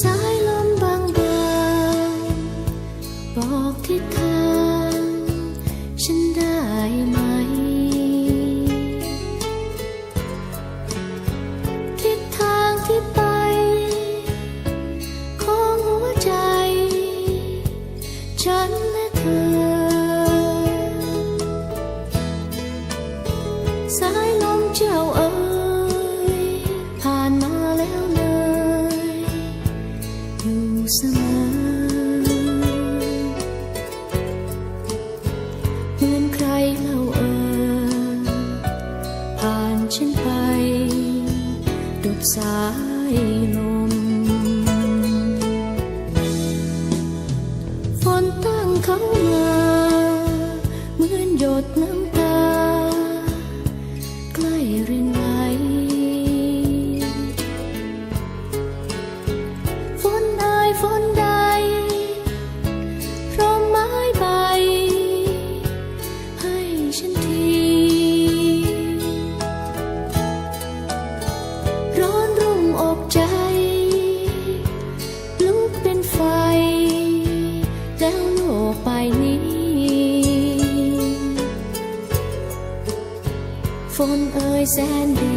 สายลมบางบางๆบอกทิศทางฉันได้ไหม ทิศทางที่ไป ของหัวใจ ฉันและเธอ สายลมเจ้าเอ๋ยผ่านมา ผ่านฉันไปดุดสาย ไปนี้ ฝนเอ่ยแสนดี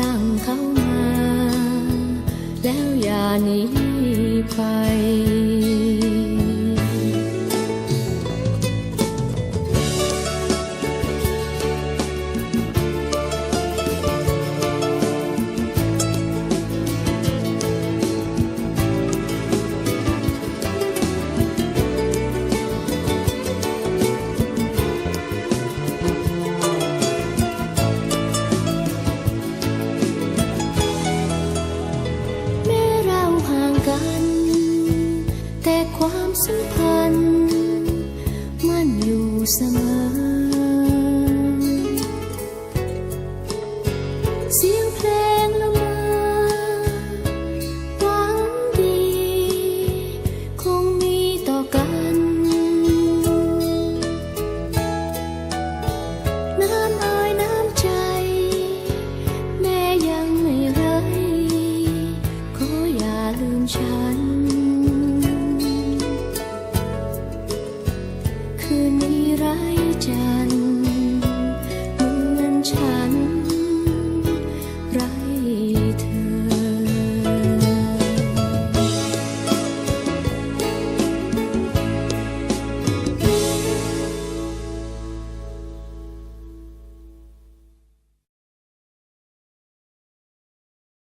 ตั้งเข้ามา แล้วอย่าหนีไปัน มั่นอยู่เสมอ เสียง 你